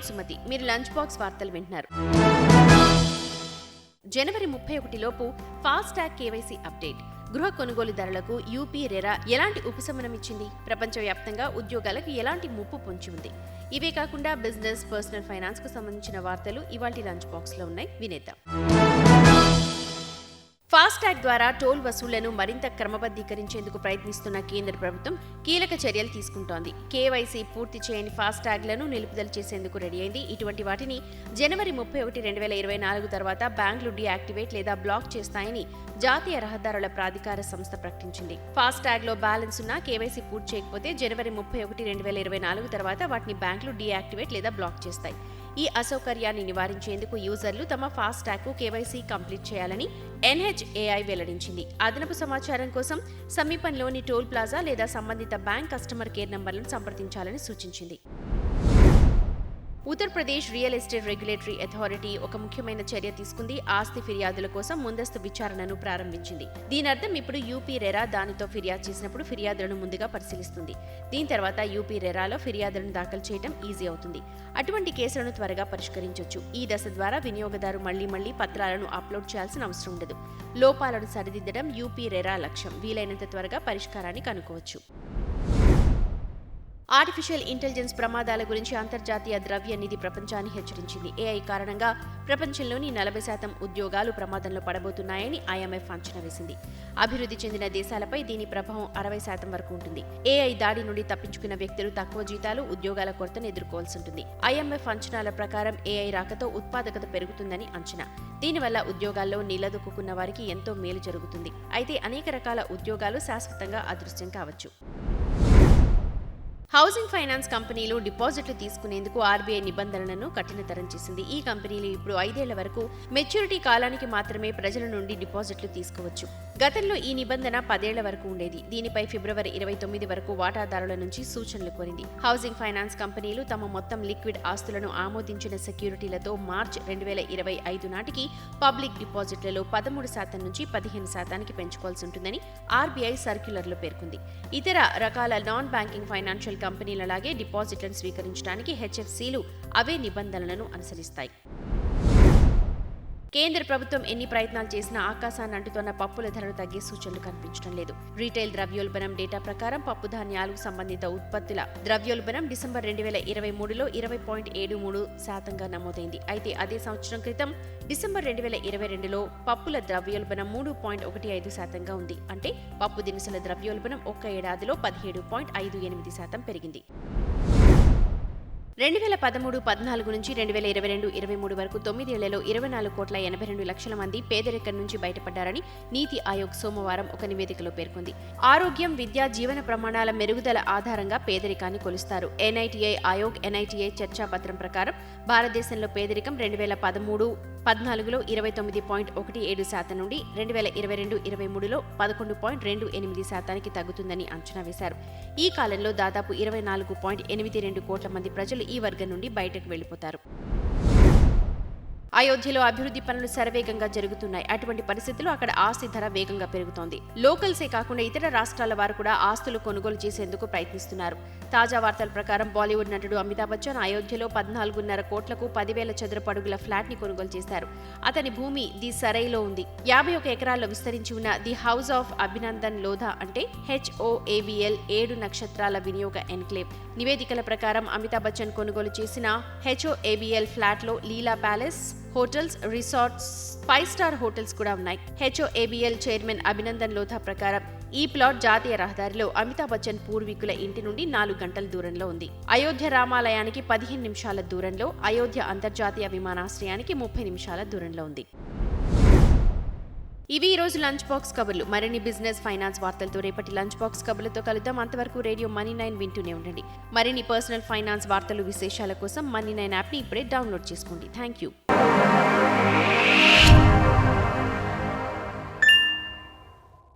నేను సుమతి. మీరు lunch box వార్తలు వింటున్నారు. జనవరి ముప్పై ఒకటిలోపు ఫాస్టాగ్ కేవైసీ అప్డేట్. గృహ కొనుగోలుదారులకు యూపీ రెరా ఎలాంటి ఉపశమనం ఇచ్చింది? ప్రపంచవ్యాప్తంగా ఉద్యోగాలకు ఎలాంటి ముప్పు పొంచి ఉంది? ఇవే కాకుండా బిజినెస్ పర్సనల్ ఫైనాన్స్కు సంబంధించిన వార్తలు ఇవాటి లంచ్ బాక్స్లో ఉన్నాయి. వినేద్దాం. ఫాస్టాగ్ ద్వారా టోల్ వసూళ్ళను మరింత క్రమబద్ధీకరించేందుకు ప్రయత్నిస్తున్న కేంద్ర ప్రభుత్వం కీలక చర్యలు తీసుకుంటోంది. కేవైసీ పూర్తి చేయని ఫాస్టాగ్లను నిలుపుదల చేసేందుకు రెడీ అయింది. ఇటువంటి వాటిని జనవరి ముప్పై ఒకటి రెండు వేల ఇరవై నాలుగు తర్వాత బ్యాంకులు డీయాక్టివేట్ లేదా బ్లాక్ చేస్తాయని జాతీయ రహదారుల ప్రాధికార సంస్థ ప్రకటించింది. ఫాస్టాగ్లో బ్యాలెన్స్ ఉన్నా కేవైసీ పూర్తి చేయకపోతే జనవరి ముప్పై ఒకటి రెండు వేల ఇరవై నాలుగు తర్వాత వాటిని బ్యాంకులు డీయాక్టివేట్ లేదా బ్లాక్ చేస్తాయి. ఈ అసౌకర్యాన్ని నివారించేందుకు యూజర్లు తమ ఫాస్టాగ్కు కేవైసీ కంప్లీట్ చేయాలని ఎన్హెచ్ఏఐ వెల్లడించింది. అదనపు సమాచారం కోసం సమీపంలోని టోల్ ప్లాజా లేదా సంబంధిత బ్యాంక్ కస్టమర్ కేర్ నంబర్లను సంప్రదించాలని సూచించింది. Uttar Pradesh real estate regulatory authority ఒక ముఖ్యమైన చర్య తీసుకుంది. ఆస్తి ఫిర్యాదుల కోసం ముందస్తు విచారణను ప్రారంభించింది. దీని అర్థం ఇప్పుడు యూపీ రెరా దానితో ఫిర్యాదు చేసినప్పుడు ఫిర్యాదులను ముందుగా పరిశీలిస్తుంది. దీని తర్వాత యూపీ రెరాలో ఫిర్యాదులను దాఖలు చేయడం ఈజీ అవుతుంది. అటువంటి కేసులను త్వరగా పరిష్కరించవచ్చు ఈ దశ ద్వారా వినియోగదారు మళ్ళీ మళ్ళీ పత్రాలను అప్లోడ్ చేయాల్సిన అవసరం ఉండదు. లోపాలను సరిదిద్దడం యూపీ రెరా లక్ష్యం. వీలైనంత త్వరగా పరిష్కారాన్ని కనుక్కోవచ్చు. ఆర్టిఫిషియల్ ఇంటెలిజెన్స్ ప్రమాదాల గురించి అంతర్జాతీయ ద్రవ్య నిధి ప్రపంచాన్ని హెచ్చరించింది. ఏఐ కారణంగా ప్రపంచంలోని నలభై శాతం ఉద్యోగాలు ప్రమాదంలో పడబోతున్నాయని ఐఎంఎఫ్ అంచనా వేసింది. అభివృద్ధి చెందిన దేశాలపై దీని ప్రభావం అరవై శాతం వరకు ఉంటుంది. ఏఐ దాడి నుండి తప్పించుకున్న వ్యక్తులు తక్కువ జీతాలు ఉద్యోగాల కొరతను ఎదుర్కోవాల్సి ఉంటుంది. ఐఎంఎఫ్ అంచనాల ప్రకారం ఏఐ రాకతో ఉత్పాదకత పెరుగుతుందని అంచనా. దీనివల్ల ఉద్యోగాల్లో నిలదొక్కున్న వారికి ఎంతో మేలు జరుగుతుంది. అయితే అనేక రకాల ఉద్యోగాలు శాశ్వతంగా అదృశ్యం కావచ్చు. హౌసింగ్ ఫైనాన్స్ కంపెనీలు డిపాజిట్లు తీసుకునేందుకు ఆర్బీఐ నిబంధనలను కఠినతరం చేసింది. ఈ కంపెనీలు ఇప్పుడు ఐదేళ్ళ వరకు మెచ్యూరిటీ కాలానికి మాత్రమే ప్రజల నుండి డిపాజిట్లు తీసుకోవచ్చు. గతంలో ఈ నిబంధన పదేళ్ళ వరకు ఉండేది. దీనిపై ఫిబ్రవరి ఇరవై తొమ్మిది వరకు వాటాదారుల నుంచి సూచనలు కోరింది. హౌసింగ్ ఫైనాన్స్ కంపెనీలు తమ మొత్తం లిక్విడ్ ఆస్తులను ఆమోదించిన సెక్యూరిటీలతో మార్చ్ రెండు వేల ఇరవై ఐదు నాటికి పబ్లిక్ డిపాజిట్లలో పదమూడు శాతం నుంచి పదిహేను శాతానికి పెంచుకోవాల్సి ఉంటుందని ఆర్బీఐ సర్క్యులర్లో పేర్కొంది. ఇతర రకాల నాన్ బ్యాంకింగ్ ఫైనాన్షియల్ కంపెనీలలాగే డిపాజిట్లను స్వీకరించడానికి హెచ్ఎఫ్సీలు అవే నిబంధనలను అనుసరిస్తాయి. కేంద్ర ప్రభుత్వం ఎన్ని ప్రయత్నాలు చేసినా ఆకాశాన్ని అంటుతున్న పప్పుల ధరలు తగ్గే సూచనలు కనిపించడం లేదు. రీటైల్ ద్రవ్యోల్బణం డేటా ప్రకారం పప్పు ధాన్యాలకు సంబంధిత ఉత్పత్తుల ద్రవ్యోల్బణం డిసెంబర్ రెండు వేల ఇరవై మూడులో ఇరవై పాయింట్ ఏడు మూడు శాతంగా నమోదైంది. అయితే అదే సంవత్సరం క్రితం డిసెంబర్ రెండు వేల ఇరవై రెండులో పప్పుల ద్రవ్యోల్బణం మూడు పాయింట్ ఒకటి ఐదు శాతంగా ఉంది. అంటే పప్పు దినుసుల ద్రవ్యోల్బణం ఒక్క ఏడాదిలో పదిహేడు పాయింట్ ఐదు ఎనిమిది శాతం పెరిగింది. రెండు వేల పదమూడు పద్నాలుగు నుంచి రెండు వేల ఇరవై రెండు ఇరవై మూడు వరకు తొమ్మిదేళ్ళలో ఇరవై నాలుగు కోట్ల ఎనభై రెండు లక్షల మంది పేదరికం నుంచి బయటపడ్డారని నీతి ఆయోగ్ సోమవారం ఒక నివేదికలో పేర్కొంది. ఆరోగ్యం విద్య జీవన ప్రమాణాల మెరుగుదల ఆధారంగా పేదరికాన్ని కొలుస్తారు. ఎన్ఐటిఐ ఆయోగ్ ఎన్ఐటిఐ చర్చాపత్రం ప్రకారం భారతదేశంలో పేదరికం రెండు వేల పదమూడు పద్నాలుగులో ఇరవై తొమ్మిది పాయింట్ ఒకటి ఏడు శాతం నుండి రెండు వేల ఇరవై రెండు ఇరవై మూడులో పదకొండు పాయింట్ రెండు ఎనిమిది శాతానికి తగ్గుతుందని అంచనా వేశారు. ఈ కాలంలో దాదాపు ఇరవై నాలుగు పాయింట్ ఎనిమిది రెండు కోట్ల మంది ప్రజలు ఈ వర్గం నుండి బయటకు వెళ్ళిపోతారు అయోధ్యలో అభివృద్ధి పనులు శరవేగంగా జరుగుతున్నాయి. అటువంటి పరిస్థితుల్లో అక్కడ ఆస్తి ధర వేగంగా పెరుగుతోంది. లోకల్సే కాకుండా ఇతర రాష్ట్రాల వారు కూడా ఆస్తులు కొనుగోలు చేసేందుకు ప్రయత్నిస్తున్నారు. తాజా వార్తల ప్రకారం బాలీవుడ్ నటుడు అమితాబ్ బచ్చన్ అయోధ్యలో పద్నాలుగున్నర కోట్లకు పదివేల చదరపు అడుగుల ఫ్లాట్ని కొనుగోలు చేశారు. అతని భూమి ది సరైలో ఉంది. యాభై ఒక ఎకరాల్లో విస్తరించి ఉన్న the house of Abhinandan Lodha అంటే హెచ్ఓఏబిఎల్ ఏడు నక్షత్రాల వినియోగ ఎన్క్లేవ్. నివేదికల ప్రకారం అమితాబ్ బచ్చన్ కొనుగోలు చేసిన హెచ్ఓఏబిఎల్ ఫ్లాట్లో Leela palace hotels resorts five star hotels కూడా ఉన్నాయి. హెచ్ఓఏబిఎల్ చైర్మన్ అభినందన్ లోధా ప్రకారం ఈ ప్లాట్ జాతీయ రహదారిలో అమితాబ్ బచ్చన్ పూర్వీకుల ఇంటి నుండి నాలుగు గంటల దూరంలో ఉంది. అయోధ్య రామాలయానికి పదిహేను నిమిషాల దూరంలో అయోధ్య అంతర్జాతీయ విమానాశ్రయానికి ముప్పై నిమిషాల దూరంలో ఉంది. ఇవి ఈ రోజు లంచ్ బాక్స్ కబుర్లు. మరిన్ని బిజినెస్ ఫైనాన్స్ వార్తలతో రేపటి లంచ్ బాక్స్ కబుర్లతో కలుద్దాం. అంతవరకు రేడియో మనీ నైన్ వింటూనే ఉండండి. మరిన్ని పర్సనల్ ఫైనాన్స్ వార్తలు విశేషాల కోసం మనీ నైన్ యాప్ని ఇప్పుడే డౌన్లోడ్ చేసుకోండి. Thank you.